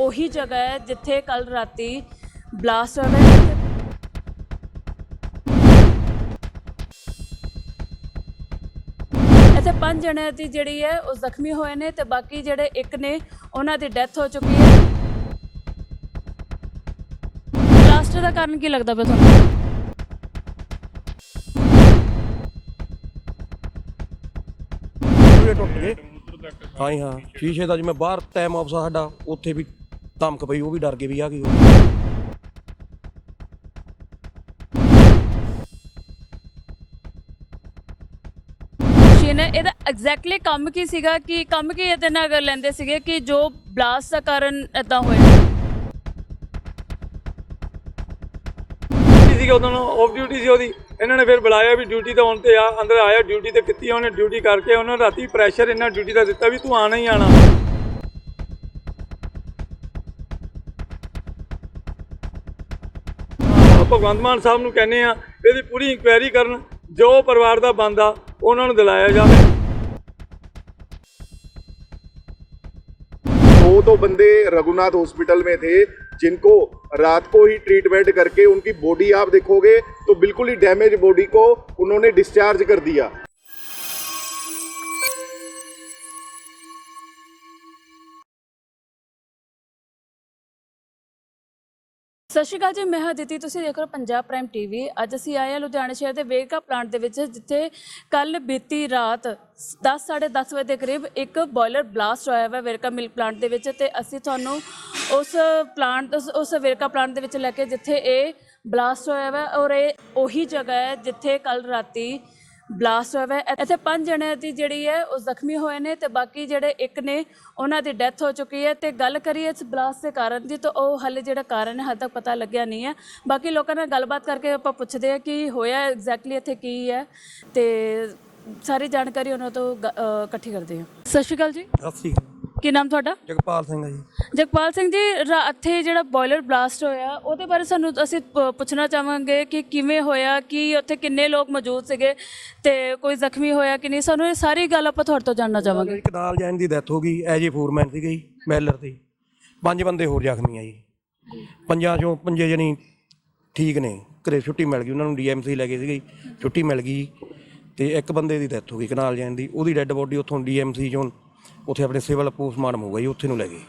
ਉਹੀ ਜਗ੍ਹਾ ਹੈ ਜਿੱਥੇ ਕੱਲ ਰਾਤੀ ਬਲਾਸਟ ਹੋਇਆ ਹੈ। ਇੱਥੇ ਪੰਜ ਜਣਿਆਂ ਦੀ ਜਿਹੜੀ ਹੈ ਉਹ ਜ਼ਖਮੀ ਹੋਏ ਨੇ ਤੇ ਬਾਕੀ ਜਿਹੜੇ ਇੱਕ ਨੇ ਉਹਨਾਂ ਦੀ ਡੈਥ ਹੋ ਚੁੱਕੀ ਹੈ। ਬਲਾਸਟ ਦਾ ਕਾਰਨ ਕੀ ਲੱਗਦਾ ਪਿਆ ਤੁਹਾਨੂੰ? ਸ਼ੀਸ਼ੇ ਟੁੱਟ ਗਏ। ਹਾਂ ਜੀ ਹਾਂ। ਸ਼ੀਸ਼ੇ ਦਾ ਜਿਵੇਂ ਬਾਹਰ ਟਾਈਮ ਆਫ ਸਾਡਾ ਉੱਥੇ ਵੀ ਧਮਕ ਪਈ ਉਹ ਵੀ ਡਰ ਗਏ ਵੀ ਆ ਕੀ ਹੋ ਗਿਆ। ਮਸ਼ੀਨ ਹੈ ਇਹਦਾ ਐਗਜ਼ੈਕਟਲੀ ਕੰਮ ਕੀ ਸੀਗਾ? ਕਿ ਕੰਮ ਕੀ ਇਹਦੇ ਨਾਲ ਕਰ ਲੈਂਦੇ ਸੀਗੇ ਕਿ ਜੋ ਬਲਾਸਟ ਦਾ ਕਾਰਨ ਇਦਾਂ ਹੋਇਆ? ਸੀ ਉਹਨਾਂ ਨੂੰ ਆਫ ਡਿਊਟੀ ਸੀ ਉਹਦੀ। ਇਹਨਾਂ ਨੇ ਫਿਰ ਬੁਲਾਇਆ ਵੀ ਡਿਊਟੀ ਤੇ ਆਉਣ ਤੇ ਆ ਅੰਦਰ ਆਇਆ ਡਿਊਟੀ ਤੇ ਕੀਤੀ ਉਹਨੇ ਡਿਊਟੀ ਕਰਕੇ ਉਹਨਾਂ ਨੂੰ ਰਾਤੀ ਪ੍ਰੈਸ਼ਰ ਇਹਨਾਂ ਡਿਊਟੀ ਦਾ ਦਿੱਤਾ ਵੀ ਤੂੰ ਆਣਾ ਹੀ ਆਣਾ ਭਗਵੰਤ ਮਾਨ ਸਾਹਿਬ ਨੂੰ ਕਹਿੰਦੇ ਆ ਇਹਦੀ ਪੂਰੀ ਇਨਕੁਆਇਰੀ ਕਰਨ ਜੋ ਪਰਿਵਾਰ ਦਾ ਬੰਦਾ ਉਹਨਾਂ ਨੂੰ ਦਿਲਾਇਆ ਜਾਵੇ दो तो बंदे रघुनाथ हॉस्पिटल में थे जिनको रात को ही ट्रीटमेंट करके उनकी बॉडी आप देखोगे तो बिल्कुल ही डैमेज बॉडी को उन्होंने डिस्चार्ज कर दिया ਸਤਿ ਸ਼੍ਰੀ ਅਕਾਲ ਜੀ, ਮੈਂ ਹਾਂ ਤੁਸੀਂ ਦੇਖ ਰਹੇ ਹੋ ਪੰਜਾਬ ਪ੍ਰਾਈਮ ਟੀਵੀ ਅੱਜ ਅਸੀਂ ਆਏ ਹਾਂ ਲੁਧਿਆਣਾ ਸ਼ਹਿਰ ਦੇ ਵੇਰਕਾ ਪਲਾਂਟ ਦੇ ਵਿੱਚ, ਜਿੱਥੇ ਕੱਲ ਬੀਤੀ ਰਾਤ 10 10:30 ਵਜੇ ਦੇ ਕਰੀਬ ਇੱਕ ਬੋਇਲਰ ਬਲਾਸਟ ਹੋਇਆ ਹੈ ਵੇਰਕਾ ਮਿਲਕ ਪਲਾਂਟ ਦੇ ਵਿੱਚ ਤੇ ਅਸੀਂ ਤੁਹਾਨੂੰ ਉਸ ਪਲਾਂਟ ਉਸ- ਉਸ ਵੇਰਕਾ ਪਲਾਂਟ ਦੇ ਵਿੱਚ ਲੈ ਕੇ ਜਿੱਥੇ ਇਹ ਬਲਾਸਟ ਹੋਇਆ ਹੈ ਔਰ ਇਹ ਉਹੀ ਜਗ੍ਹਾ ਹੈ ਜਿੱਥੇ ਕੱਲ ਰਾਤੀ ਬਲਾਸਟ ਹੋਇਆ ਹੈ। ਇੱਥੇ ਪੰਜ ਜਣਿਆਂ ਦੀ ਜਿਹੜੀ ਹੈ ਉਹ ਜ਼ਖਮੀ ਹੋਏ ਨੇ ਤੇ ਬਾਕੀ ਜਿਹੜੇ ਇੱਕ ਨੇ, ਉਹਨਾਂ ਦੀ ਡੈਥ ਹੋ ਚੁੱਕੀ ਹੈ ਤੇ ਗੱਲ ਕਰੀਏ ਇਸ ਬਲਾਸਟ ਦੇ ਕਾਰਨ ਦੀ ਤਾਂ ਉਹ ਹਾਲੇ ਜਿਹੜਾ ਕਾਰਨ ਹੈ ਹਾਲੇ ਤੱਕ ਪਤਾ ਲੱਗਿਆ ਨਹੀਂ ਹੈ। ਬਾਕੀ ਲੋਕਾਂ ਨਾਲ ਗੱਲਬਾਤ ਕਰਕੇ ਆਪਾਂ ਪੁੱਛਦੇ ਆ ਕਿ ਹੋਇਆ ਐਗਜ਼ੈਕਟਲੀ ਇੱਥੇ ਕੀ ਹੈ ਤੇ ਸਾਰੀ ਜਾਣਕਾਰੀ ਉਹਨਾਂ ਤੋਂ ਗ- ਅਹ ਇਕੱਠੀ ਕਰਦੇ ਹਾਂ। ਸਤਿ ਸ਼੍ਰੀ ਅਕਾਲ ਜੀ। ਸਤਿ ਸ੍ਰੀ ਅਕਾਲ। ਕੀ ਨਾਮ ਤੁਹਾਡਾ? ਜਗਪਾਲ ਸਿੰਘ ਆ ਜੀ। ਜਗਪਾਲ ਸਿੰਘ ਜੀ ਰਾ- ਇੱਥੇ ਜਿਹੜਾ ਬੋਇਲਰ ਬਲਾਸਟ ਹੋਇਆ ਉਹਦੇ ਬਾਰੇ ਸਾਨੂੰ ਅਸੀਂ ਪ- ਪੁੱਛਣਾ ਚਾਹਾਂਗੇ ਕਿ ਕਿਵੇਂ ਹੋਇਆ ਕਿ ਉੱਥੇ ਕਿੰਨੇ ਲੋਕ ਮੌਜੂਦ ਸੀਗੇ ਤੇ ਕੋਈ ਜ਼ਖਮੀ ਹੋਇਆ ਕਿ ਨਹੀਂ? ਸਾਨੂੰ ਇਹ ਸਾਰੀ ਗੱਲ ਆਪਾਂ ਤੁਹਾਡੇ ਤੋਂ ਜਾਣਨਾ ਚਾਹਾਂਗੇ। ਇੱਕ ਨਾਲ ਜੈਨ ਦੀ ਡੈਥ ਹੋ ਗਈ ਐਜ ਏ ਫੋਰਮੈਨ ਸੀਗਾ ਜੀ ਮੈਲਰ ਤੇ। ਪੰਜ ਬੰਦੇ ਹੋਰ ਜ਼ਖਮੀ ਆ ਜੀ। ਪੰਜਾਂ ਚੋਂ ਪੰਜੇ ਜਣੀ ਠੀਕ ਨੇ ਘਰੇ ਛੁੱਟੀ ਮਿਲ ਗਈ ਉਹਨਾਂ ਨੂੰ ਡੀਐਮਸੀ ਲੈ ਗਏ ਸੀਗੇ ਛੁੱਟੀ ਮਿਲ ਗਈ। ਤੇ ਇੱਕ ਬੰਦੇ ਦੀ ਡੈਥ ਹੋ ਗਈ ਕਨਾਲ ਜੈਨ ਦੀ ਉਹਦੀ ਡੈੱਡ ਬੋਡੀ ਉੱਥੋਂ ਡੀਐਮਸੀ ਚੋਂ ਉੱਥੇ ਆਪਣੇ ਸਿਵਲ ਪੋਸਟਮਾਰਟਮ ਹੋ ਜੀ ਉੱਥੇ ਨੂੰ ਲੈ ਗਏ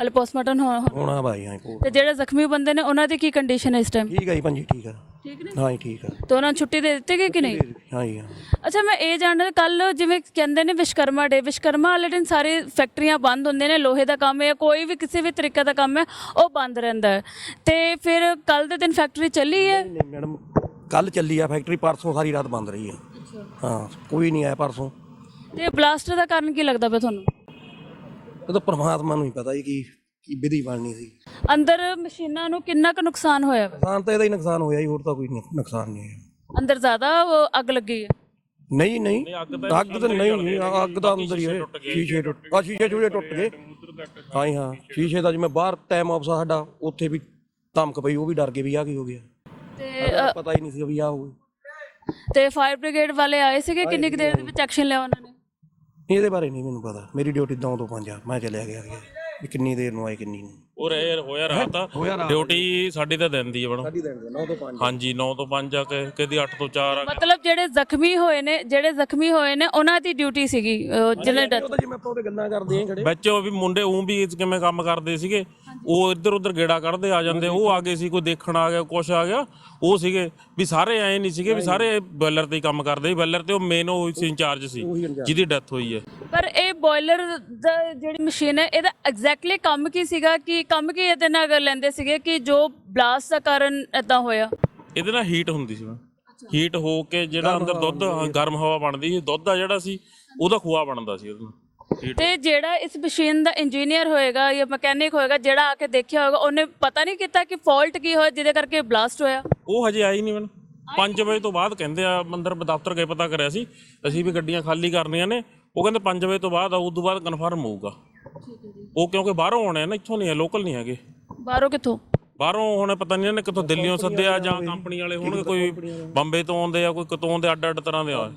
ਹਲੇ ਪੋਸਟਮਾਰਟਮ ਹੋ ਹੋ- ਹੁਣ ਆ ਭਾਈ ਹਾਂ ਤੇ ਜਿਹੜੇ ਜ਼ਖਮੀ ਬੰਦੇ ਨੇ ਉਹਨਾਂ ਦੀ ਕੀ ਕੰਡੀਸ਼ਨ ਹੈ ਇਸ ਟਾਈਮ ਠੀਕ ਆ ਜੀ ਪੰਜੀ ਠੀਕ ਆ। ਠੀਕ ਨੇ? ਹਾਂ ਜੀ ਠੀਕ ਆ। ਤੇ ਉਹਨਾਂ ਨੂੰ ਛੁੱਟੀ ਦੇ ਦਿੱਤੀ ਗਈ ਕਿ ਨਹੀਂ? ਹਾਂ ਜੀ ਹਾਂ ਅੱਛਾ ਮੈਂ ਇਹ ਜਾਣਨਾ ਕੱਲ ਜਿਵੇਂ ਕਹਿੰਦੇ ਨੇ ਵਿਸ਼ਕਰਮਾ ਡੇ ਵਿਸ਼ਕਰਮਾ ਵਾਲੇ ਦਿਨ ਸਾਰੀ ਫੈਕਟਰੀਆਂ ਬੰਦ ਹੁੰਦੀਆਂ ਨੇ ਲੋਹੇ ਦਾ ਕੰਮ ਹੈ ਕੋਈ ਵੀ ਕਿਸੇ ਵੀ ਤਰੀਕੇ ਦਾ ਕੰਮ ਹੈ ਉਹ ਬੰਦ ਰਹਿੰਦਾ ਹੈ। ਤੇ ਫਿਰ ਕੱਲ ਦੇ ਦਿਨ ਫੈਕਟਰੀ ਚੱਲੀ ਹੈ? ਨਹੀਂ ਮੈਡਮ ਕੱਲ ਚੱਲੀ ਆ ਫੈਕਟਰੀ ਪਰਸੋਂ ਸਾਰੀ ਰਾਤ ਬੰਦ ਰਹੀ ਆ ਹਾਂ ਕੋਈ ਨਹੀਂ ਆਇਆ ਪਰਸੋਂ। ਤੇ ਬਲਾਸਟ ਦਾ ਕਾਰਨ ਕੀ ਲੱਗਦਾ ਪਿਆ ਤੁਹਾਨੂੰ? ਇਹ ਤਾਂ ਪ੍ਰਮਾਤਮਾ ਨੂੰ ਹੀ ਪਤਾ ਜੀ ਕੀ ਕੀ ਵਿਧੀ ਬਣਨੀ ਸੀ। ਅੰਦਰ ਮਸ਼ੀਨਾਂ ਨੂੰ ਕਿੰਨਾ ਕੁ ਨੁਕਸਾਨ ਹੋਇਆ ਵਾ? ਨੁਕਸਾਨ ਤਾਂ ਇਹਦਾ ਹੀ ਨੁਕਸਾਨ ਹੋਇਆ ਜੀ ਹੋਰ ਤਾਂ ਕੋਈ ਨੁਕ- ਨੁਕਸਾਨ ਨਹੀਂ ਹੋਇਆ। ਅੰਦਰ ਜ਼ਿਆਦਾ ਉਹ ਅੱਗ ਲੱਗੀ ਹੈ ਨਹੀਂ ਨਹੀਂ ਅੱਗ ਤਾਂ ਨਹੀਂ ਨਹੀਂ ਅੱਗ ਤਾਂ ਅੰਦਰ ਹੀ ਹੈ ਸ਼ੀਸ਼ੇ ਟੁੱਟ ਆ ਸ਼ੀਸ਼ੇ ਚੂੜੇ ਟੁੱਟ ਗਏ। ਹਾਂ ਜੀ ਹਾਂ ਸ਼ੀਸ਼ੇ ਦਾ ਜਿਵੇਂ ਬਾਹਰ ਟਾਈਮ ਆਫ ਸਾਡਾ ਉੱਥੇ ਵੀ ਧਮਕ ਪਈ ਉਹ ਵੀ ਡਰ ਗਏ ਵੀ ਆ ਕੀ ਹੋ ਗਿਆ। ਤੇ ਪਤਾ ਹੀ ਨਹੀਂ ਸੀ ਵੀ ਆ ਹੋਊ। ਤੇ ਫਾਇਰ ਬ੍ਰਿਗੇਡ ਵਾਲੇ ਆਏ ਸੀਗੇ ਕਿੰਨੀ ਕੁ ਦੇਰ ਦੇ ਵਿੱਚ ਐਕਸ਼ਨ ਲਿਆ ਉਹਨਾਂ ਨੇ? ਇਹਦੇ ਬਾਰੇ ਨਹੀਂ ਮੈਨੂੰ ਪਤਾ। ਮੇਰੀ ਡਿਊਟੀ 9 ਤੋਂ 5 ਆ। ਮੈਂ ਚਲਿਆ ਗਿਆ ਅੱਗੇ ਵੀ ਕਿੰਨੀ ਦੇਰ ਨੂੰ ਆਏ ਕਿੰਨੀ ਨਹੀਂ। ਉਹ ਰੇ ਹੋਇਆ ਰਾਤ ਆ। ਡਿਊਟੀ ਸਾਡੀ ਤਾਂ ਦਿਨ ਦੀ ਹੈ ਬਣ। ਸਾਡੀ ਦਿਨ ਦੇ 9 ਤੋਂ 5 ਹਾਂਜੀ 9 ਤੋਂ 5 ਆ ਕੇ ਕਦੀ 8 ਤੋਂ 4 ਆ। ਮਤਲਬ ਜਿਹੜੇ ਜ਼ਖਮੀ ਹੋਏ ਨੇ ਜਿਹੜੇ ਜ਼ਖਮੀ ਹੋਏ ਨੇ ਉਹਨਾਂ ਦੀ ਡਿਊਟੀ ਸੀਗੀ ਜਿਹਨੇ ਜਿਵੇਂ ਆਪਾਂ ਉਹਦੇ ਗੱਲਾਂ ਕਰਦੇ ਆਂ ਖੜੇ ਵਿੱਚ ਉਹ ਵੀ ਮੁੰਡੇ ਉਹ ਵੀ ਕਿਵੇਂ ਕੰਮ ਕਰਦੇ ਸੀਗੇ। ਉਹ ਇੱਧਰ ਉੱਧਰ ਗੇੜਾ ਕੱਢਦੇ ਆ ਜਾਂਦੇ ਉਹ ਆ ਗਏ ਸੀ ਕੋਈ ਦੇਖਣ ਆ ਗਿਆ ਕੁਛ ਆ ਗਿਆ ਉਹ ਸੀਗੇ ਵੀ ਸਾਰੇ ਐ ਨਹੀਂ ਸੀਗੇ ਵੀ ਸਾਰੇ ਬੈਲਰ ਤੇ ਹੀ ਕੰਮ ਕਰਦੇ ਸੀ ਬੈਲਰ ਤੇ ਉਹ ਮੇਨ ਉਹ ਸੀ ਇੰਚਾਰਜ ਸੀ ਜਿਹਦੀ ਡੈਥ ਹੋਈ ਹੈ। ਪਰ ਇਹ ਬੋਇਲਰ ਦਾ ਜਿਹੜੀ ਮਸ਼ੀਨ ਹੈ ਇਹਦਾ ਐਗਜ਼ੈਕਟਲੀ ਕੰਮ ਕੀ ਸੀਗਾ ਕਿ ਕੰਮ ਕੀ ਇਹਦੇ ਨਾਲ ਕਰ ਲੈਂਦੇ ਸੀਗੇ ਕਿ ਜੋ ਬਲਾਸਟ ਦਾ ਕਾਰਨ ਇਦਾਂ ਹੋਇਆ? ਇਹਦੇ ਨਾਲ ਹੀਟ ਹੁੰਦੀ ਸੀ ਹੀਟ ਹੋ ਕੇ ਜਿਹੜਾ ਅੰਦਰ ਦੁੱਧ ਗਰਮ ਹਵਾ ਬਣਦੀ ਸੀ ਦੁੱਧ ਆ ਜਿਹੜਾ ਸੀ ਉਹਦਾ ਖੋਆ ਬਣਦਾ ਸੀ ਉਹਦੇ ਨਾਲ। ਤੇ ਜਿਹੜਾ ਇਸ ਮਸ਼ੀਨ ਦਾ ਇੰਜੀਨੀਅਰ ਹੋਏਗਾ ਜਾਂ ਮਕੈਨਿਕ ਹੋਏਗਾ ਜਿਹੜਾ ਆ ਕੇ ਦੇਖਿਆ ਹੋਏਗਾ ਉਹਨੇ ਪਤਾ ਨਹੀਂ ਕੀਤਾ ਕਿ ਫਾਲਟ ਕੀ ਹੋਇਆ ਜਿਹਦੇ ਕਰਕੇ ਬਲਾਸਟ ਹੋਇਆ। ਉਹ ਹਜੇ ਆਈ ਨਹੀਂ ਮੈਨੂੰ। 5 ਵਜੇ ਤੋਂ ਬਾਅਦ ਕਹਿੰਦੇ ਆ ਮੰਦਰ ਦਫ਼ਤਰ ਗਏ ਪਤਾ ਕਰਿਆ ਸੀ। ਅਸੀਂ ਵੀ ਗੱਡੀਆਂ ਖਾਲੀ ਕਰਨੀਆਂ ਨੇ। ਉਹ ਕਹਿੰਦੇ 5 ਵਜੇ ਤੋਂ ਬਾਅਦ ਆ ਉਸ ਤੋਂ ਬਾਅਦ ਕਨਫਰਮ ਹੋਊਗਾ। ਉਹ ਕਿਉਂਕਿ ਬਾਹਰੋਂ ਆਉਣੇ ਆ ਨਾ ਇੱਥੋਂ ਨਹੀਂ ਆ ਲੋਕਲ ਨਹੀਂ ਹੈਗੇ। ਬਾਹਰੋਂ ਕਿੱਥੋਂ? ਬਾਹਰੋਂ ਹੁਣ ਪਤਾ ਨਹੀਂ ਇਹਨੇ ਕਿੱਥੋਂ ਦਿੱਲੀੋਂ ਸੱਦਿਆ ਜਾਂ ਕੰਪਨੀ ਵਾਲੇ ਹੋਣਗੇ ਕੋਈ ਬੰਬੇ ਤੋਂ ਆਉਂਦੇ ਆ ਕੋਈ ਕਿਤੋਂ ਆਉਂਦੇ ਅੱਡ ਅੱਡ ਤਰ੍ਹਾਂ ਦੇ ਆ।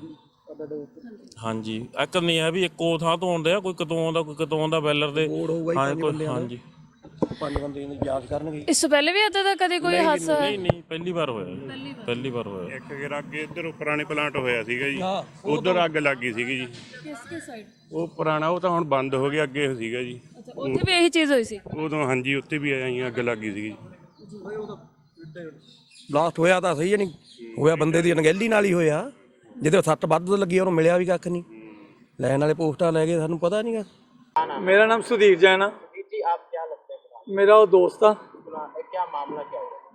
ਹਾਂਜੀ। ਇੱਕ ਨਹੀਂ ਹੈ ਵੀ ਇੱਕੋ ਥਾਂ ਤੋਂ ਆਉਂਦੇ ਆ ਕੋਈ ਕਿਤੋਂ ਆਉਂਦਾ ਕੋਈ ਕਿਤੋਂ ਆਉਂਦਾ ਬੈਲਰ ਦੇ। ਹਾਂ ਕੋਈ ਹਾਂਜੀ। ਪੰਜ ਬੰਦੇ ਦੀ ਜਾਂਚ ਕਰਨਗੇ ਇਸ ਤੋਂ ਪਹਿਲੇ ਵੀ ਇਦਾਂ ਦਾ ਕਦੇ ਕੋਈ ਹਾਦਸਾ ਨਹੀਂ ਨਹੀਂ ਪਹਿਲੀ ਵਾਰ ਹੋਇਆ ਪਹਿਲੀ ਵਾਰ। ਹੋਇਆ। ਇੱਕ ਗੇਰ ਅੱਗੇ ਇੱਧਰ ਪੁਰਾਣੇ ਪਲਾਂਟ ਹੋਇਆ ਸੀਗਾ ਜੀ ਉਧਰ ਅੱਗ ਲੱਗੀ ਸੀਗੀ ਜੀ। ਕਿਸ ਕਿਸ ਸਾਈਡ ਉਹ ਪੁਰਾਣਾ ਉਹ ਤਾਂ ਹੁਣ ਬੰਦ ਹੋ ਗਿਆ ਅੱਗੇ ਸੀਗਾ ਜੀ। ਅੱਛਾ ਉੱਥੇ ਵੀ ਇਹੀ ਚੀਜ਼ ਹੋਈ ਸੀ? ਉਦੋਂ ਹਾਂਜੀ ਉੱਥੇ ਵੀ ਆਈ ਅੱਗ ਲੱਗੀ ਸੀਗੀ ਬਲਾਸਟ ਹੋਇਆ ਤਾਂ ਸਹੀ ਹੈ ਨਹੀਂ ਹੋਇਆ ਬੰਦੇ ਦੀ ਅਣਗਹਿਲੀ ਨਾਲ ਹੀ ਹੋਇਆ। ਜਿਹਦੇ ਸੱਟ ਵੱਧ ਲੱਗੀ ਉਹਨੂੰ ਮਿਲਿਆ ਵੀ ਕੱਖ ਨਹੀਂ। ਲੈਣ ਵਾਲੇ ਪੋਸਟਾਂ ਲੈ ਗਏ ਸਾਨੂੰ ਪਤਾ ਨਹੀਂਗਾ ਮੇਰਾ ਨਾਮ ਸੁਧੀਰ ਜੈਨ ਆ। ਮੇਰਾ ਉਹ ਦੋਸਤ ਆ।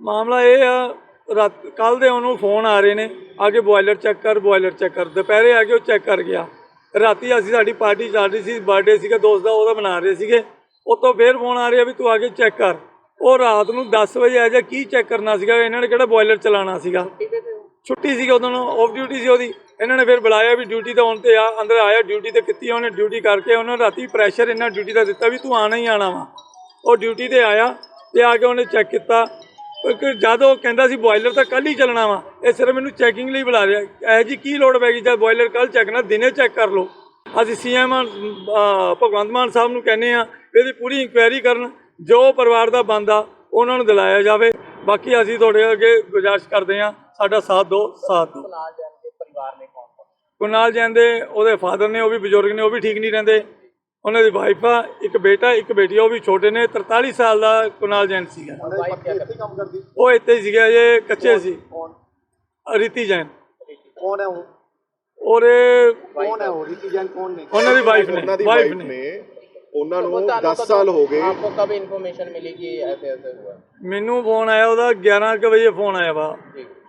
ਮਾਮਲਾ ਇਹ ਆ ਰਾਤ ਕੱਲ ਦੇ ਉਹਨੂੰ ਫੋਨ ਆ ਰਹੇ ਨੇ। ਆ ਕੇ ਬੋਇਲਰ ਚੈੱਕ ਕਰ ਬੋਇਲਰ ਚੈੱਕ ਕਰ। ਦੁਪਹਿਰੇ ਆ ਕੇ ਉਹ ਚੈੱਕ ਕਰ ਗਿਆ। ਰਾਤੀ ਅਸੀਂ ਸਾਡੀ ਪਾਰਟੀ ਚੱਲ ਰਹੀ ਸੀ ਬਰਥਡੇ ਸੀਗਾ ਦੋਸਤ ਦਾ ਉਹਦਾ ਮਨਾ ਰਹੇ ਸੀਗੇ। ਉਤੋਂ ਫੇਰ ਫੋਨ ਆ ਰਿਹਾ ਵੀ ਤੂੰ ਆ ਕੇ ਚੈੱਕ ਕਰ। ਉਹ ਰਾਤ ਨੂੰ 10 ਵਜੇ ਆ ਜਾ ਕੀ ਚੈੱਕ ਕਰਨਾ ਸੀਗਾ ਇਹਨਾਂ ਨੇ ਕਿਹੜਾ ਬੋਇਲਰ ਚਲਾਉਣਾ ਸੀਗਾ। ਛੁੱਟੀ ਸੀਗੀ ਨੂੰ ਆਫ ਡਿਊਟੀ ਸੀ ਉਹਦੀ। ਇਹਨਾਂ ਨੇ ਫਿਰ ਬੁਲਾਇਆ ਵੀ ਡਿਊਟੀ ਤਾਂ ਹੁਣ ਤੇ ਆ, ਅੰਦਰ ਆਇਆ ਡਿਊਟੀ ਤੇ ਕੀਤੀ ਉਹਨੇ ਡਿਊਟੀ ਕਰਕੇ ਉਹਨਾਂ ਰਾਤੀ ਪ੍ਰੈਸ਼ਰ ਇਹਨਾਂ ਡਿਊਟੀ ਦਾ ਦਿੱਤਾ ਵੀ ਤੂੰ ਆਣਾ ਹੀ ਆਣਾ ਵਾ। ਉਹ ਡਿਊਟੀ ਤੇ ਆਇਆ, ਤੇ ਆ ਕੇ ਉਹਨੇ ਚੈੱਕ ਕੀਤਾ। ਕਿ ਜਦ ਉਹ ਕਹਿੰਦਾ ਸੀ ਬੋਇਲਰ ਤਾਂ ਕੱਲ ਹੀ ਚੱਲਣਾ ਵਾ, ਇਹ ਸਿਰਫ ਮੈਨੂੰ ਚੈਕਿੰਗ ਲਈ ਬੁਲਾ ਰਿਹਾ। ਇਹ ਜੀ ਕੀ ਲੋੜ ਪੈ ਗਈ? ਜਦ ਬੋਇਲਰ ਕੱਲ ਚੈੱਕ ਨਾ, ਦਿਨੇ ਚੈੱਕ ਕਰ ਲਓ। ਅਸੀਂ ਸੀਐਮ ਭਗਵੰਤ ਮਾਨ ਸਾਹਿਬ ਨੂੰ ਕਹਿੰਦੇ ਆ ਇਹਦੀ ਪੂਰੀ ਇਨਕੁਆਇਰੀ ਕਰਨ, ਜੋ ਪਰਿਵਾਰ ਦਾ ਬੰਦਾ, ਉਹਨਾਂ ਨੂੰ ਦਿਲਾਇਆ ਜਾਵੇ। ਬਾਕੀ ਅਸੀਂ ਤੁਹਾਡੇ ਅੱਗੇ ਗੁਜ਼ਾਰਿਸ਼ ਕਰਦੇ ਆ। ਸਾਡਾ ਸਾਥ ਦਿਓ ਸਾਥ ਦਿਓ ਕੁਨਾਲ ਜੈਨ ਦੇ ਉਹਦੇ ਫਾਦਰ ਨੇ ਉਹ ਵੀ ਬਜ਼ੁਰਗ ਨੇ ਉਹ ਵੀ ਠੀਕ ਨਹੀਂ ਰਹਿੰਦੇ ਉਹਨਾਂ ਦੀ ਵਾਈਫ ਆ ਇੱਕ ਬੇਟਾ ਇੱਕ ਬੇਟੀ ਆ, ਉਹ ਵੀ ਛੋਟੇ ਨੇ 43 ਸਾਲ ਦਾ ਕੁਨਾਲ ਜੈਨ ਸੀਗਾ ਉਹ ਇੱਥੇ ਹੀ ਸੀਗਾ ਜੇ ਕੱਚੇ ਸੀ ਰੀਤੀ ਜੈਨ ਕੌਣ ਹੈ ਉਹ ਔਰ ਇਹ ਕੌਣ ਹੈ ਉਹ ਰਿਤੀ ਜੈਨ ਕੌਣ ਨੇ ਉਹਨਾਂ ਦੀ ਵਾਈਫ ਨੇ ਉਹਨਾਂ ਦੀ ਵਾਈਫ ਵਾਈਫ ਨੇ ਨੇ ਉਹਨਾਂ ਨੂੰ 10 ਸਾਲ ਹੋ ਗਏ आपको कब इन्फॉर्मेशन मिली कि ऐसे ऐसे हुआ ਮੈਨੂੰ ਫੋਨ ਆਇਆ ਉਹਦਾ 11 ਕੁ ਵਜੇ ਫੋਨ ਆਇਆ ਵਾ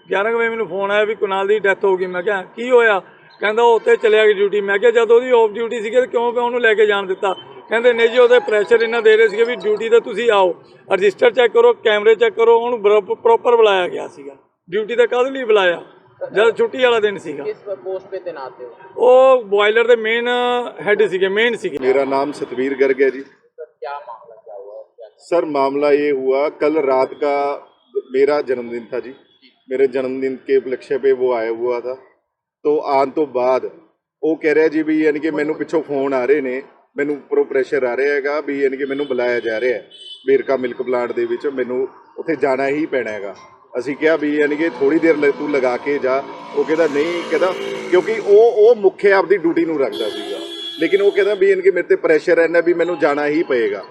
11 ਕੁ ਵਜੇ ਮੈਨੂੰ ਫੋਨ ਆਇਆ ਵੀ ਕੁਨਾਲ ਦੀ ਡੈਥ ਹੋ ਗਈ ਮੈਂ ਕਿਹਾ ਕੀ ਹੋਇਆ ਕਹਿੰਦਾ ਉਹ ਉੱਥੇ ਚਲਿਆ ਗਿਆ ਡਿਊਟੀ ਮੈਂ ਕਿਹਾ ਜਦ ਉਹਦੀ ਆਫ ਡਿਊਟੀ ਸੀਗੀ ਤੇ ਕਿਉਂ ਪਿਆ ਉਹਨੂੰ ਲੈ ਕੇ ਜਾਣ ਦਿੱਤਾ ਕਹਿੰਦੇ ਨਹੀਂ ਜੀ ਉਹਦੇ ਪ੍ਰੈਸ਼ਰ ਇਹਨਾਂ ਦੇ ਰਹੇ ਸੀਗੇ ਵੀ ਡਿਊਟੀ ਤੇ ਤੁਸੀਂ ਆਓ ਰਜਿਸਟਰ ਚੈੱਕ ਕਰੋ ਕੈਮਰੇ ਚੈੱਕ ਕਰੋ ਉਹਨੂੰ ਪ੍ਰੋਪਰ ਬੁਲਾਇਆ ਗਿਆ ਸੀਗਾ ਡਿਊਟੀ ਤੇ ਕਦ ਲਈ ਬੁਲਾਇਆ ਜਦ ਛੁੱਟੀ ਵਾਲਾ ਦਿਨ ਸੀਗਾ किस पोस्ट पे तैनात थे वो ਉਹ ਬੋਇਲਰ ਦੇ ਮੇਨ ਹੈੱਡ ਸੀਗੇ ਮੇਨ ਸੀਗੇ मेरा नाम सतवीर गर्ग है जी सर क्या मामला क्या हुआ क्या सर मामला ये हुआ कल रात का मेरा जन्मदिन था जी मेरे जन्मदिन के उपलक्ष्य पे वो आया हुआ था तो आन तो ਬਾਅਦ ਉਹ ਕਹਿ ਰਿਹਾ ਜੀ ਵੀ ਯਾਨੀ ਕਿ ਮੈਨੂੰ ਪਿੱਛੋਂ ਫੋਨ ਆ ਰਹੇ ਨੇ ਮੈਨੂੰ ਉੱਪਰੋਂ ਪ੍ਰੈਸ਼ਰ ਆ ਰਿਹਾ ਹੈਗਾ ਵੀ ਯਾਨੀ ਕਿ ਮੈਨੂੰ ਬੁਲਾਇਆ ਜਾ ਰਿਹਾ ਹੈ ਵੇਰਕਾ ਮਿਲਕ ਪਲਾਂਟ ਦੇ ਵਿੱਚ ਮੈਨੂੰ ਉੱਥੇ ਜਾਣਾ ਹੀ ਪੈਣਾ ਹੈਗਾ ਅਸੀਂ ਕਿਹਾ ਵੀ ਯਾਨੀ ਕਿ ਥੋੜੀ ਦੇਰ ਲ- ਤੂੰ ਲਗਾ ਕੇ ਜਾ ਉਹ ਕਹਿੰਦਾ ਨਹੀਂ ਕਹਿੰਦਾ ਕਿਉਂਕਿ ਉਹ ਉਹ ਮੁੱਖੇ ਆਪਦੀ ਡਿਊਟੀ ਨੂੰ ਰੱਖਦਾ ਸੀਗਾ ਲੇਕਿਨ ਉਹ ਕਹਿੰਦਾ ਵੀ ਯਾਨੀ ਕਿ ਮੇਰੇ ਤੇ ਪ੍ਰੈਸ਼ਰ ਹੈ ਨਾ ਵੀ ਮੈਨੂੰ ਜਾਣਾ ਹੀ ਪਏਗਾ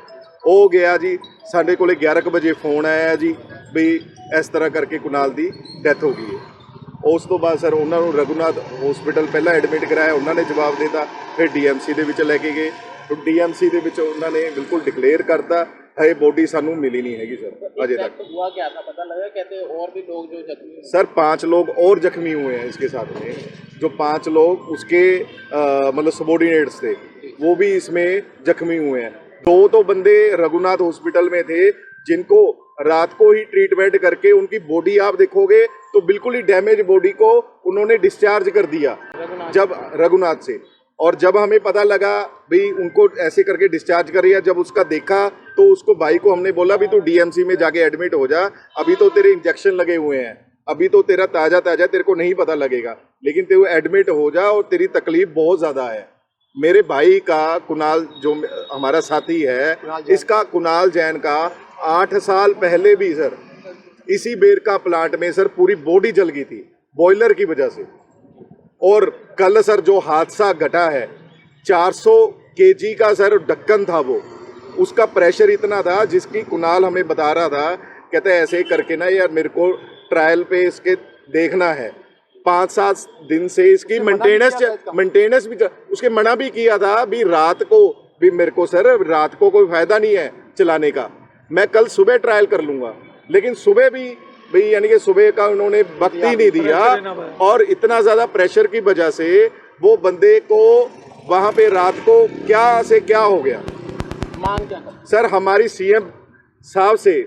ਉਹ ਗਿਆ ਜੀ ਸਾਡੇ ਕੋਲੇ 11 ਕੁ ਵਜੇ ਫੋਨ ਆਇਆ ਜੀ ਵੀ ਇਸ ਤਰ੍ਹਾਂ ਕਰਕੇ ਕੁਨਾਲ ਦੀ ਡੈਥ ਹੋ ਗਈ ਹੈ ਉਸ ਤੋਂ ਬਾਅਦ ਸਰ ਉਹਨਾਂ ਨੂੰ ਰਘੁਨਾਥ ਹਸਪੀਟਲ ਪਹਿਲਾਂ ਐਡਮਿਟ ਕਰਾਇਆ ਉਹਨਾਂ ਨੇ ਜਵਾਬ ਦਿੱਤਾ ਫਿਰ ਡੀਐਮਸੀ ਦੇ ਵਿੱਚ ਲੈ ਕੇ ਗਏ ਡੀਐਮਸੀ ਦੇ ਵਿੱਚ ਉਹਨਾਂ ਨੇ ਬਿਲਕੁਲ ਡਿਕਲੇਅਰ ਕਰਤਾ ਹਏ ਬੋਡੀ ਸਾਨੂੰ ਮਿਲੀ ਨਹੀਂ ਹੈਗੀ ਸਰ ਅਜੇ तक तो हुआ क्या था पता लगा कहते और भी लोग जो जख्मी हुए सर पांच लोग और जख्मी हुए हैं इसके साथ में जो पांच लोग उसके अ, मतलब सबॉर्डिनेट्स थे वो भी इसमें जख्मी हुए हैं दो तो बंदे रघुनाथ हॉस्पिटल में थे जिनको रात को ही ट्रीटमेंट करके उनकी बॉडी आप देखोगे तो बिल्कुल ही डैमेज बॉडी को उन्होंने डिस्चार्ज कर दिया जब रघुनाथ से। और जब हमें पता लगा भाई उनको ऐसे करके डिस्चार्ज कर दिया जब उसका देखा तो उसको भाई को हमने बोला भी तू डीएमसी में जाके एडमिट हो जा। अभी तो तेरे इंजेक्शन लगे हुए हैं। अभी तो तेरा ताज़ा ताज़ा तेरे को नहीं पता लगेगा। लेकिन तेरे एडमिट हो जा और तेरी तकलीफ़ बहुत ज़्यादा है। मेरे भाई का कुणाल जो हमारा साथी है इसका कुणाल जैन का आठ साल पहले भी सर इसी बेर का प्लांट में सर पूरी बॉडी जल गई थी बॉयलर की वजह से। और कल सर जो हादसा घटा है 400 केजी का सर ढक्कन था वो उसका प्रेशर इतना था जिसकी कुणाल हमें बता रहा था कहते हैं ऐसे करके ना यार मेरे को ट्रायल पे इसके देखना है। पाँच सात दिन से इसकी मेंटेनेंस मेंटेनेंस भी उसके मना भी किया था भी रात को भी मेरे को सर रात को कोई फ़ायदा नहीं है चलाने का। मैं कल सुबह ट्रायल कर लूँगा। लेकिन सुबह भी भाई यानी कि सुबह का उन्होंने वक्त ही नहीं दिया और इतना ज़्यादा प्रेशर की वजह से वो बंदे को वहाँ पे रात को क्या से क्या हो गया। मांग क्या सर हमारी सीएम साहब से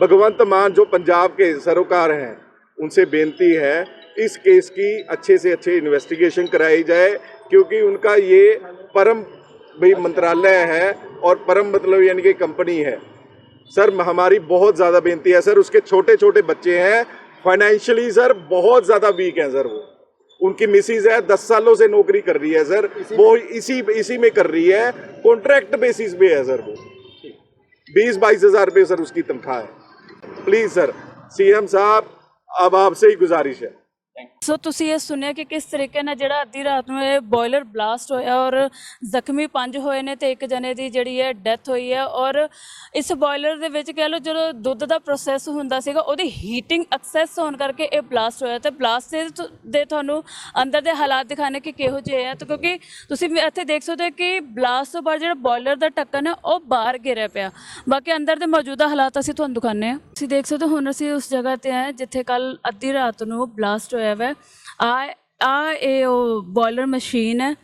भगवंत मान जो पंजाब के सरोकार हैं उनसे बेनती है इस केस की अच्छे से अच्छे इन्वेस्टिगेशन कराई जाए क्योंकि उनका ये परम भाई मंत्रालय है और परम मतलब यानी कि कंपनी है। सर हमारी बहुत ज़्यादा बेनती है सर उसके छोटे छोटे बच्चे हैं। फाइनेंशियली सर बहुत ज़्यादा वीक हैं सर वो। उनकी मिसिज है दस सालों से नौकरी कर रही है सर। वो इसी इसी में कर रही है। कॉन्ट्रैक्ट बेसिस पे है सर वो। बीस बाईस हज़ार रुपये सर उसकी तनख्वाह है। प्लीज़ सर सीएम साहब अब आपसे ही गुजारिश है। ਸੋ ਤੁਸੀਂ ਇਹ ਸੁਣਿਆ ਕਿ ਕਿਸ ਤਰੀਕੇ ਨਾਲ ਜਿਹੜਾ ਅੱਧੀ ਰਾਤ ਨੂੰ ਇਹ ਬੋਇਲਰ ਬਲਾਸਟ ਹੋਇਆ ਔਰ ਜ਼ਖਮੀ ਪੰਜ ਹੋਏ ਨੇ ਤੇ ਇੱਕ ਜਣੇ ਦੀ ਜਿਹੜੀ ਹੈ ਡੈਥ ਹੋਈ ਹੈ ਔਰ ਇਸ ਬੋਇਲਰ ਦੇ ਵਿੱਚ ਕਹਿ ਲਓ ਜਦੋਂ ਦੁੱਧ ਦਾ ਪ੍ਰੋਸੈਸ ਹੁੰਦਾ ਸੀਗਾ, ਉਹਦੀ ਹੀਟਿੰਗ ਐਕਸੈਸ ਹੋਣ ਕਰਕੇ ਇਹ ਬਲਾਸਟ ਹੋਇਆ ਤੇ ਬਲਾਸਟ ਦੇ ਤੁ- ਦੇ ਤੁਹਾਨੂੰ ਅੰਦਰ ਦੇ ਹਾਲਾਤ ਦਿਖਾਣੇ ਕਿ ਕਿਹੋ ਜਿਹੇ ਆ ਤੇ ਕਿਉਂਕਿ ਤੁਸੀਂ ਇੱਥੇ ਦੇਖ ਸਕਦੇ ਹੋ ਕਿ ਬਲਾਸਟ ਤੋਂ ਬਾਅਦ ਜਿਹੜਾ ਬੋਇਲਰ ਦਾ ਢੱਕਣ ਹੈ, ਉਹ ਬਾਹਰ ਗਿਰਿਆ ਪਿਆ। ਬਾਕੀ ਅੰਦਰ ਦੇ ਮੌਜੂਦਾ ਹਾਲਾਤ ਅਸੀਂ ਤੁਹਾਨੂੰ ਦਿਖਾਉਂਦੇ ਹਾਂ। ਤੁਸੀਂ ਦੇਖ ਸਕਦੇ ਹੋ, ਹੁਣ ਅਸੀਂ ਉਸ ਜਗ੍ਹਾ ਤੇ ਆਏ ਜਿੱਥੇ ਕੱਲ ਅੱਧੀ ਰਾਤ ਨੂੰ ਬਲਾਸਟ ਹੋਇਆ ਵਾ। ਆ ਆ ਇਹ ਉਹ ਬੋਇਲਰ ਮਸ਼ੀਨ ਹੈ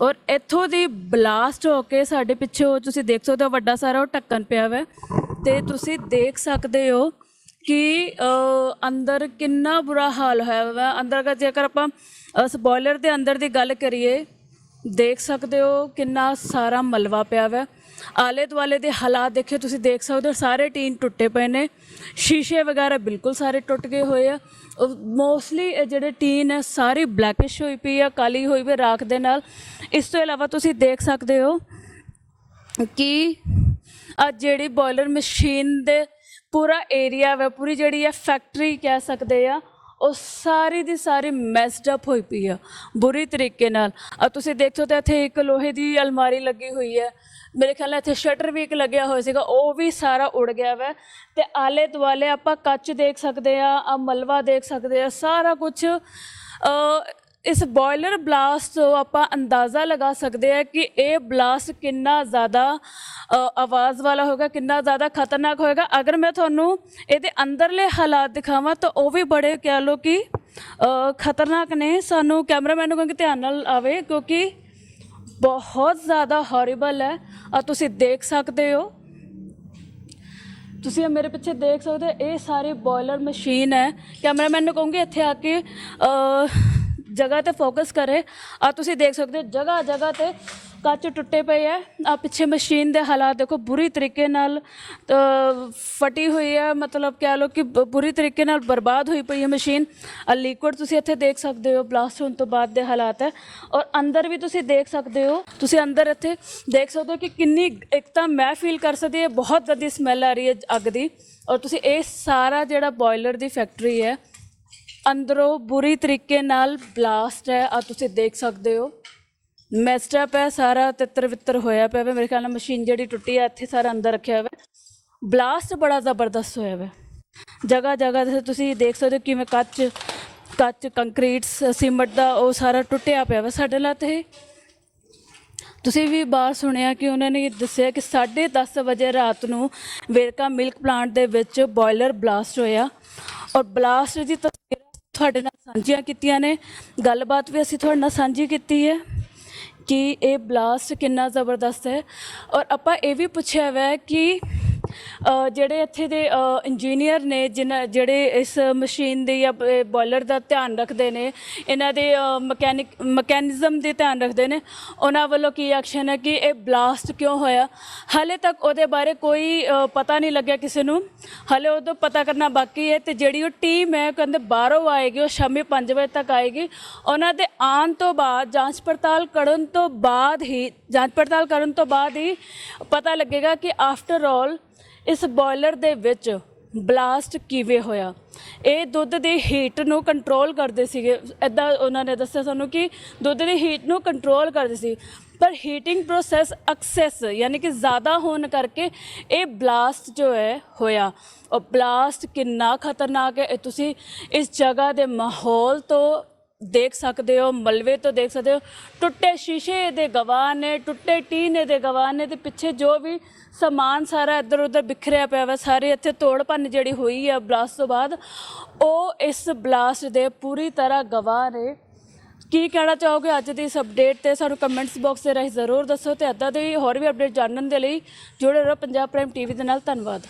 ਔਰ ਇੱਥੋਂ ਦੀ ਬਲਾਸਟ ਹੋ ਕੇ ਸਾਡੇ ਪਿੱਛੇ ਉਹ ਤੁਸੀਂ ਦੇਖ ਸਕਦੇ ਹੋ, ਵੱਡਾ ਸਾਰਾ ਉਹ ਢੱਕਣ ਪਿਆ ਵਾ। ਤੇ ਤੁਸੀਂ ਦੇਖ ਸਕਦੇ ਹੋ ਕਿ ਅੰਦਰ ਕਿੰਨਾ ਬੁਰਾ ਹਾਲ ਹੋਇਆ ਵਾ। ਅੰਦਰ ਅਗਰ ਜੇਕਰ ਆਪਾਂ ਉਸ ਬੋਇਲਰ ਦੇ ਅੰਦਰ ਦੀ ਗੱਲ ਕਰੀਏ, ਦੇਖ ਸਕਦੇ ਹੋ ਕਿੰਨਾ ਸਾਰਾ ਮਲਵਾ ਪਿਆ ਵਾ। ਆਲੇ ਦੁਆਲੇ ਦੇ ਹਾਲਾਤ ਦੇਖੇ, ਤੁਸੀਂ ਦੇਖ ਸਕਦੇ ਹੋ, ਸਾਰੇ ਟੀਨ ਟੁੱਟੇ ਪਏ ਨੇ। ਸ਼ੀਸ਼ੇ ਵਗੈਰਾ ਬਿਲਕੁਲ ਸਾਰੇ ਟੁੱਟ ਗਏ ਹੋਏ ਆ। ਮੋਸਟਲੀ ਜਿਹੜੇ ਟੀਨ ਹੈ ਸਾਰੀ ਬਲੈਕਿਸ਼ ਹੋਈ ਪਈ ਆ, ਕਾਲੀ ਹੋਈ ਪਈ ਰਾਖ ਦੇ ਨਾਲ। ਇਸ ਤੋਂ ਇਲਾਵਾ ਤੁਸੀਂ ਦੇਖ ਸਕਦੇ ਹੋ ਕਿ ਅੱਜ ਜਿਹੜੀ ਬੋਇਲਰ ਮਸ਼ੀਨ ਦੇ ਪੂਰਾ ਏਰੀਆ ਵਾ, ਪੂਰੀ ਜਿਹੜੀ ਹੈ ਫੈਕਟਰੀ ਕਹਿ ਸਕਦੇ ਆ ਉਹ ਸਾਰੀ ਦੀ ਸਾਰੀ ਮੈਸਡ ਅਪ ਹੋਈ ਪਈ ਆ, ਬੁਰੀ ਤਰੀਕੇ ਨਾਲ। ਆ ਤੁਸੀਂ ਦੇਖੋ ਤਾਂ ਇੱਥੇ ਇੱਕ ਲੋਹੇ ਦੀ ਅਲਮਾਰੀ ਲੱਗੀ ਹੋਈ ਹੈ। ਮੇਰੇ ਖਿਆਲ ਨਾਲ ਇੱਥੇ ਸ਼ਟਰ ਵੀ ਇੱਕ ਲੱਗਿਆ ਹੋਇਆ ਸੀਗਾ, ਉਹ ਵੀ ਸਾਰਾ ਉੜ ਗਿਆ ਵੈ। ਤੇ ਆਲੇ ਦੁਆਲੇ ਆਪਾਂ ਕੱਚ ਦੇਖ ਸਕਦੇ ਆ ਆ ਮਲਵਾ ਦੇਖ ਸਕਦੇ ਆ, ਸਾਰਾ ਕੁਝ ਇਸ ਬੋਇਲਰ ਬਲਾਸਟ ਤੋਂ ਆਪਾਂ ਅੰਦਾਜ਼ਾ ਲਗਾ ਸਕਦੇ ਆ ਕਿ ਇਹ ਬਲਾਸਟ ਕਿੰਨਾ ਜ਼ਿਆਦਾ ਆਵਾਜ਼ ਵਾਲਾ ਹੋਗਾ ਕਿੰਨਾ ਜ਼ਿਆਦਾ ਖਤਰਨਾਕ ਹੋਏਗਾ। ਅਗਰ ਮੈਂ ਤੁਹਾਨੂੰ ਇਹਦੇ ਅੰਦਰਲੇ ਹਾਲਾਤ ਦਿਖਾਵਾਂ ਤਾਂ ਉਹ ਵੀ ਬੜੇ ਕਹਿ ਲਓ ਕਿ ਖਤਰਨਾਕ ਨੇ। ਸਾਨੂੰ ਕੈਮਰਾਮੈਨ ਨੂੰ ਕਹਾਂਗੇ ਧਿਆਨ ਨਾਲ ਆਵੇ ਕਿਉਂਕਿ ਬਹੁਤ ਜ਼ਿਆਦਾ ਹੌਰੀਬਲ ਹੈ। ਆ ਤੁਸੀਂ ਦੇਖ ਸਕਦੇ ਹੋ। ਤੁਸੀਂ ਮੇਰੇ ਪਿੱਛੇ ਦੇਖ ਸਕਦੇ ਹੋ। ਇਹ ਸਾਰੀ ਬੋਇਲਰ ਮਸ਼ੀਨ ਹੈ। ਕੈਮਰਾਮੈਨ ਨੂੰ ਕਹੂੰਗੀ ਇੱਥੇ ਆ ਕੇ ਜਗ੍ਹਾ ਤੇ ਫੋਕਸ ਕਰੇ। ਆ ਤੁਸੀਂ ਦੇਖ ਸਕਦੇ ਹੋ, ਜਗ੍ਹਾ ਜਗ੍ਹਾ ਤੇ ਕੱਚ ਟੁੱਟੇ ਪਏ ਹੈ ਆ ਪਿੱਛੇ ਮਸ਼ੀਨ ਦੇ ਹਾਲਾਤ ਦੇਖੋ, ਬੁਰੀ ਤਰੀਕੇ ਨਾਲ ਫਟੀ ਹੋਈ ਹੈ ਮਤਲਬ ਕਹਿ ਲਓ ਕਿ ਬੁਰੀ ਤਰੀਕੇ ਨਾਲ ਬਰਬਾਦ ਹੋਈ ਪਈ ਹੈ ਮਸ਼ੀਨ ਆ ਲਿਕੁਇਡ ਤੁਸੀਂ ਇੱਥੇ ਦੇਖ ਸਕਦੇ ਹੋ ਬਲਾਸਟ ਹੋਣ ਤੋਂ ਬਾਅਦ ਦੇ ਹਾਲਾਤ ਹੈ ਔਰ ਅੰਦਰ ਵੀ ਤੁਸੀਂ ਦੇਖ ਸਕਦੇ ਹੋ, ਤੁਸੀਂ ਅੰਦਰ ਇੱਥੇ ਦੇਖ ਸਕਦੇ ਹੋ ਕਿ ਕਿੰਨੀ ਇੱਕ ਤਾਂ ਮੈਂ ਫੀਲ ਕਰ ਸਕਦੀ ਹੈ, ਬਹੁਤ ਗੰਦੀ ਸਮੈਲ ਆ ਰਹੀ ਹੈ ਅੱਗ ਦੀ। ਔਰ ਤੁਸੀਂ ਇਹ ਸਾਰਾ ਜਿਹੜਾ ਬੋਇਲਰ ਦੀ ਫੈਕਟਰੀ ਹੈ ਅੰਦਰੋਂ ਬੁਰੀ ਤਰੀਕੇ ਨਾਲ ਬਲਾਸਟ ਹੈ ਆ ਤੁਸੀਂ ਦੇਖ ਸਕਦੇ ਹੋ। ਮੈਸਡ ਅਪ ਹੈ, ਸਾਰਾ ਤਿੱਤਰ ਵਿੱਤਰ ਹੋਇਆ ਪਿਆ ਵਾ। ਮੇਰੇ ਖਿਆਲ ਨਾਲ ਮਸ਼ੀਨ ਜਿਹੜੀ ਟੁੱਟੀ ਹੈ, ਇੱਥੇ ਸਾਰਾ ਅੰਦਰ ਰੱਖਿਆ ਹੋਇਆ ਬਲਾਸਟ ਬੜਾ ਜ਼ਬਰਦਸਤ ਹੋਇਆ ਵਾ। ਜਗ੍ਹਾ ਜਗ੍ਹਾ ਤੇ ਤੁਸੀਂ ਦੇਖ ਸਕਦੇ ਹੋ ਕਿਵੇਂ ਕੱਚ ਕੱਚ ਕੰਕਰੀਟ ਸੀਮਟ ਦਾ ਉਹ ਸਾਰਾ ਟੁੱਟਿਆ ਪਿਆ ਵਾ ਸਾਡੇ ਨਾਲ ਇਹ ਤੁਸੀਂ ਵੀ ਬਾਹਰ ਸੁਣਿਆ ਕਿ ਉਹਨਾਂ ਨੇ ਦੱਸਿਆ ਕਿ 10:30 ਵਜੇ ਰਾਤ ਨੂੰ ਵੇਰਕਾ ਮਿਲਕ ਪਲਾਂਟ ਦੇ ਵਿੱਚ ਬੋਇਲਰ ਬਲਾਸਟ ਹੋਇਆ। ਔਰ ਬਲਾਸਟ ਦੀ ਤਸਵੀਰ ਤੁਹਾਡੇ ਨਾਲ ਸਾਂਝੀਆਂ ਕੀਤੀਆਂ ਨੇ। ਗੱਲਬਾਤ ਵੀ ਅਸੀਂ ਤੁਹਾਡੇ ਨਾਲ ਸਾਂਝੀ ਕੀਤੀ ਹੈ ਕਿ ਇਹ ਬਲਾਸਟ ਕਿੰਨਾ ਜ਼ਬਰਦਸਤ ਹੈ। ਔਰ ਆਪਾਂ ਇਹ ਵੀ ਪੁੱਛਿਆ ਹੋਇਆ ਹੈ ਕਿ ਜਿਹੜੇ ਇੱਥੇ ਦੇ ਇੰਜੀਨੀਅਰ ਨੇ, ਜਿਨ੍ਹਾਂ, ਜਿਹੜੇ ਇਸ ਮਸ਼ੀਨ ਦੇ ਜਾਂ ਬੋਇਲਰ ਦਾ ਧਿਆਨ ਰੱਖਦੇ ਨੇ, ਇਹਨਾਂ ਦੇ ਮਕੈਨਿਕ, ਮਕੈਨਿਜ਼ਮ ਦੇ ਧਿਆਨ ਰੱਖਦੇ ਨੇ, ਉਹਨਾਂ ਵੱਲੋਂ ਕੀ ਐਕਸ਼ਨ ਹੈ ਕਿ ਇਹ ਬਲਾਸਟ ਕਿਉਂ ਹੋਇਆ? ਹਾਲੇ ਤੱਕ ਉਹਦੇ ਬਾਰੇ ਕੋਈ ਪਤਾ ਨਹੀਂ ਲੱਗਿਆ ਕਿਸੇ ਨੂੰ। ਹਾਲੇ ਉਦੋਂ ਪਤਾ ਕਰਨਾ ਬਾਕੀ ਹੈ ਤੇ ਜਿਹੜੀ ਉਹ ਟੀਮ ਹੈ ਕਹਿੰਦੇ ਬਾਹਰੋਂ ਆਏਗੀ, ਉਹ ਸ਼ਾਮੀ 5 ਵਜੇ ਤੱਕ ਆਏਗੀ। ਉਹਨਾਂ ਦੇ ਆਉਣ ਤੋਂ ਬਾਅਦ, ਜਾਂਚ ਪੜਤਾਲ ਕਰਨ ਤੋਂ ਬਾਅਦ ਹੀ, ਜਾਂਚ ਪੜਤਾਲ ਕਰਨ ਤੋਂ ਬਾਅਦ ਹੀ ਪਤਾ ਲੱਗੇਗਾ ਕਿ ਆਫਟਰ ਆਲ ਇਸ ਬੋਇਲਰ ਦੇ ਵਿੱਚ ਬਲਾਸਟ ਕਿਵੇਂ ਹੋਇਆ। ਇਹ ਦੁੱਧ ਦੀ ਹੀਟ ਨੂੰ ਕੰਟਰੋਲ ਕਰਦੇ ਸੀਗੇ। ਐਦਾਂ ਉਹਨਾਂ ਨੇ ਦੱਸਿਆ ਸਾਨੂੰ ਕਿ ਦੁੱਧ ਦੀ ਹੀਟ ਨੂੰ ਕੰਟਰੋਲ ਕਰਦੇ ਸੀ। ਪਰ ਹੀਟਿੰਗ ਪ੍ਰੋਸੈਸ ਐਕਸੈਸ ਯਾਨੀ ਕਿ ਜ਼ਿਆਦਾ ਹੋਣ ਕਰਕੇ ਇਹ ਬਲਾਸਟ ਜੋ ਹੈ ਹੋਇਆ। ਉਹ ਬਲਾਸਟ ਕਿੰਨਾ ਖਤਰਨਾਕ ਹੈ। ਇਹ ਤੁਸੀਂ ਇਸ ਜਗ੍ਹਾ ਦੇ ਮਾਹੌਲ ਤੋਂ ਦੇਖ ਸਕਦੇ ਹੋ ਮਲਵੇ ਤੋਂ ਦੇਖ ਸਕਦੇ ਹੋ। ਟੁੱਟੇ ਸ਼ੀਸ਼ੇ ਦੇ ਗਵਾਹ ਨੇ, ਟੁੱਟੇ ਟੀਨੇ ਦੇ ਗਵਾਹ ਨੇ ਤੇ ਪਿੱਛੇ ਜੋ ਵੀ ਸਮਾਨ ਸਾਰਾ ਇੱਧਰ ਉੱਧਰ ਬਿਖਰਿਆ ਪਿਆ ਵਾ, ਸਾਰੇ ਇੱਥੇ ਤੋੜ ਭੰਨ ਜਿਹੜੀ ਹੋਈ ਆ ਬਲਾਸਟ ਤੋਂ ਬਾਅਦ, ਉਹ ਇਸ ਬਲਾਸਟ ਦੇ ਪੂਰੀ ਤਰ੍ਹਾਂ ਗਵਾਹ ਨੇ। ਕੀ ਕਹਿਣਾ ਚਾਹੋਗੇ ਅੱਜ ਦੀ ਇਸ ਅਪਡੇਟ ਤੇ? ਸਾਨੂੰ ਕਮੈਂਟਸ ਬਾਕਸ ਦੇ ਰਾਹੀਂ ਜ਼ਰੂਰ ਦੱਸੋ ਤੇ ਅੱਦਾ ਦੇ ਹੋਰ ਵੀ ਅਪਡੇਟ ਜਾਣਨ ਦੇ ਲਈ ਜੁੜੇ ਰਹੋ ਪੰਜਾਬ ਪ੍ਰਾਈਮ ਟੀਵੀ ਦੇ ਨਾਲ। ਧੰਨਵਾਦ।